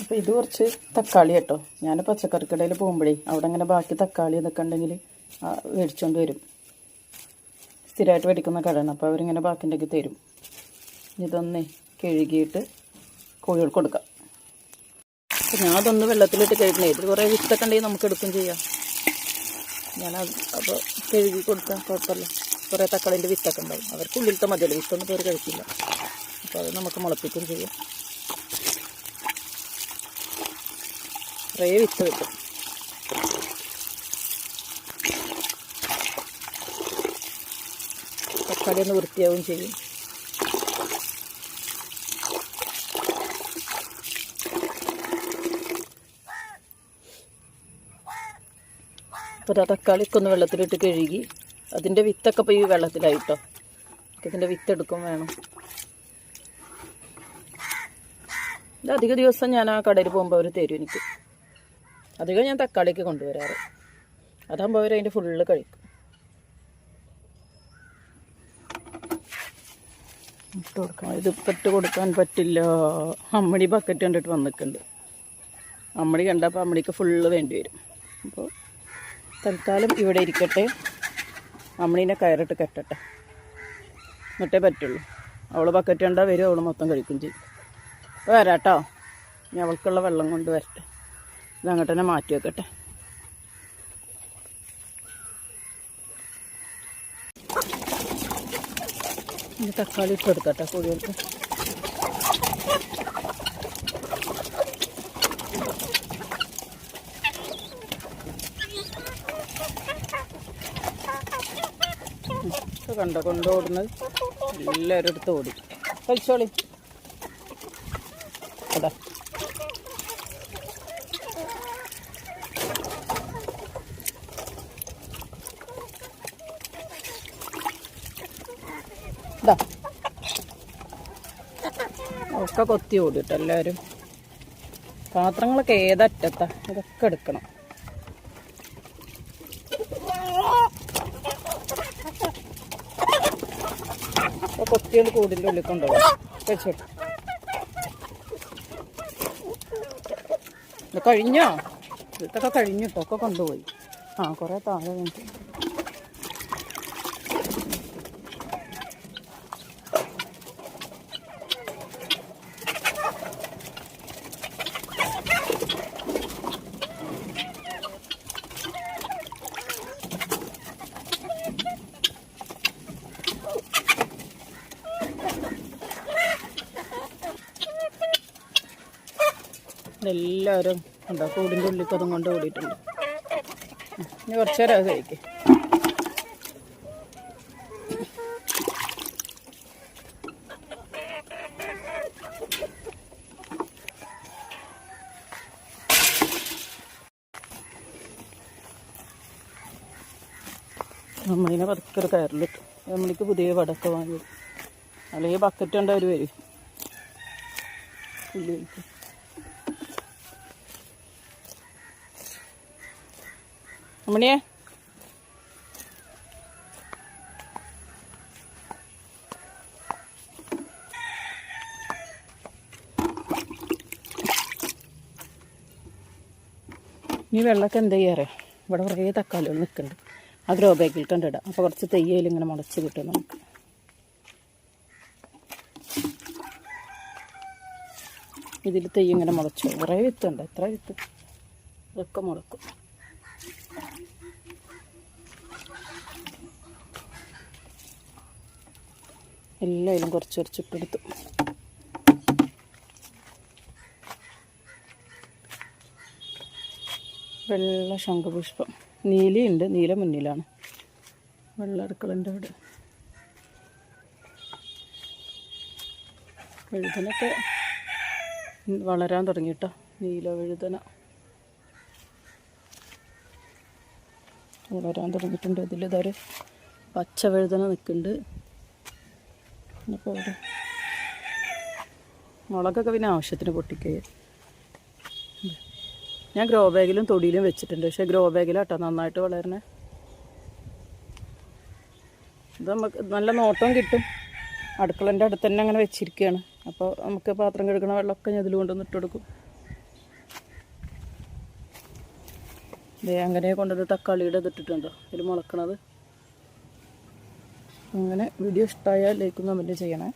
അപ്പോൾ ഇത് കുറച്ച് തക്കാളി കേട്ടോ. ഞാൻ പച്ചക്കറിക്കടയിൽ പോകുമ്പോഴേ അവിടെ അങ്ങനെ ബാക്കി തക്കാളി ഇതൊക്കെ ഉണ്ടെങ്കിൽ മേടിച്ചുകൊണ്ട് വരും. സ്ഥിരമായിട്ട് മേടിക്കുന്ന കടയാണ്. അപ്പോൾ അവരിങ്ങനെ ബാക്കിന്റെ ഒക്കെ തരും. ഇതൊന്നേ കഴുകിയിട്ട് കോഴികൾക്ക് കൊടുക്കാം. അപ്പം ഞാൻ അതൊന്ന് വെള്ളത്തിലിട്ട് കഴുകണേ. ഇത് കുറേ വിത്തൊക്കെ ഉണ്ടെങ്കിൽ നമുക്ക് എടുക്കും ചെയ്യാം. ഞാൻ അപ്പോൾ കഴുകി കൊടുക്കാം. കുഴപ്പമില്ല. കുറേ തക്കാളിന്റെ വിത്തൊക്കെ ഉണ്ടാവും. അവർക്ക് ഉള്ളിലത്തെ മതിയല്ലോ വിത്തൊന്നും പേര് കഴിക്കില്ല. അപ്പോൾ അത് നമുക്ക് മുളപ്പിക്കുകയും ചെയ്യാം. കുറേ വിത്ത് കിട്ടും. തക്കാളി ഒന്ന് വൃത്തിയാവുകയും ചെയ്യും. അപ്പോൾ തക്കാളിയൊക്കെ ഒന്ന് വെള്ളത്തിലിട്ട് കഴുകി. അതിന്റെ വിത്തൊക്കെ ഈ വെള്ളത്തിലായിട്ടോ. ഇതിന്റെ വിത്ത് എടുക്കും വേണം. ഇത് അധിക ദിവസം ഞാൻ ആ കടയിൽ പോകുമ്പോൾ അവർ തരും എനിക്ക്. അധികം ഞാൻ തക്കാളിക്ക് കൊണ്ടുവരാറ്. അതാകുമ്പോൾ അവർ അതിന്റെ ഫുള്ള് കഴിക്കും. ഇട്ട് കൊടുക്കാം ഇത് ഇപ്പം ഇട്ട് കൊടുക്കാൻ പറ്റില്ല. അമ്മടി ബക്കറ്റ് കണ്ടിട്ട് വന്നിട്ടുണ്ട്. അമ്മടി കണ്ടപ്പോൾ അമ്മടിക്ക് ഫുള്ള് വേണ്ടി വരും. അപ്പോൾ തൽക്കാലം ഇവിടെ ഇരിക്കട്ടെ. അമ്മടീനെ കയറിട്ട് കെട്ടട്ടെ. എന്നിട്ടേ പറ്റുള്ളൂ. അവൾ ബക്കറ്റ് കണ്ടാൽ വരും അവൾ മൊത്തം കഴിക്കും ചെയ്യും. വരാട്ടോ. ഇനി അവൾക്കുള്ള വെള്ളം കൊണ്ട് വരട്ടെ. ഇത് അങ്ങോട്ട് തന്നെ മാറ്റി വെക്കട്ടെ തക്കാളി ഇട്ട് കൊടുക്കട്ടെ കോഴികൾക്ക്. കണ്ട കൊണ്ട് കൊണ്ടോടുന്നത് എല്ലാവരും എടുത്ത് ഓടി. കഴിച്ചോളി. അതാ ഒക്കെ കൊത്തി ഓടിട്ടോ എല്ലാവരും. പാത്രങ്ങളൊക്കെ ഏതറ്റത്താ? ഇതൊക്കെ എടുക്കണം. കൊത്തികൾ കൂടിന്റെ ഉള്ളിൽ കഴിഞ്ഞോ? ഇതൊക്കെ കഴിഞ്ഞു. ഒക്കെ കൊണ്ടുപോയി. ആ കുറേ താഴെ വേണ്ടി എല്ലാവരും ഉണ്ടോ കൂടിന്റെ ഉള്ളിൽ അതും കൊണ്ട് ഓടിയിട്ടുണ്ട്. ഇനി കുറച്ച് നേരം അത് കഴിക്കും. നമ്മളിനെ പതുക്കെ ഒരു കയറിലിട്ടു. നമ്മളിക്ക് പുതിയ വടക്ക വാങ്ങി. അല്ലെങ്കിൽ ബക്കറ്റ് കൊണ്ട് അവർ വരും. അമ്മണിയെ ഈ വെള്ളമൊക്കെ എന്താ ചെയ്യാറ്? ഇവിടെ കുറേ തക്കാളികൾ നിൽക്കുന്നുണ്ട്. ആ ഗ്രോ ബാഗിൽ കണ്ടിടാം അപ്പോൾ കുറച്ച് തെയ്യയിൽ ഇങ്ങനെ മുളച്ച് കിട്ടും നമുക്ക്. ഇതിൽ തെയ്യ് ഇങ്ങനെ മുളച്ചു കുറേ വിത്തുണ്ട്. എത്ര വിത്ത്? ഇതൊക്കെ മുളക്കും. എല്ലാവരും കുറച്ച് കുറച്ച് ഇട്ടെടുത്തു വെള്ള ശംഖപുഷ്പം. നീലയുണ്ട് നീല മുന്നിലാണ്. വെള്ള അടുക്കളന്റെ അവിടെ. വഴുതനൊക്കെ വളരാൻ തുടങ്ങി കേട്ടോ നീല വഴുതന വളരാൻ തുടങ്ങിയിട്ടുണ്ട്. ഇതിൽ ഇതൊരു പച്ച വഴുതന നിൽക്കുന്നുണ്ട് ഇനിയിപ്പോൾ ഇവിടെ. മുളകൊക്കെ പിന്നെ ആവശ്യത്തിന് പൊട്ടിക്കുക ഞാൻ ഗ്രോ ബാഗിലും തൊടിയിലും വെച്ചിട്ടുണ്ട്. പക്ഷേ ഗ്രോ ബാഗിലാട്ടോ നന്നായിട്ട് വളരണേ. ഇത് നമുക്ക് നല്ല നോട്ടം കിട്ടും. അടുക്കളന്റെ അടുത്ത് തന്നെ അങ്ങനെ വെച്ചിരിക്കുകയാണ്. അപ്പോൾ നമുക്ക് പാത്രം കഴുകണ വെള്ളമൊക്കെ ഞാൻ ഇതിൽ കൊണ്ടുവന്ന് ഇട്ടുകൊടുക്കും അതെ അങ്ങനെ കൊണ്ടത് തക്കാളിയുടെ ഇതിട്ടിട്ടുണ്ടോ ഇതിൽ മുളക്കണത്. അങ്ങനെ വീഡിയോ ഇഷ്ടമായാൽ ലൈക്കും കമന്റും ചെയ്യണേ.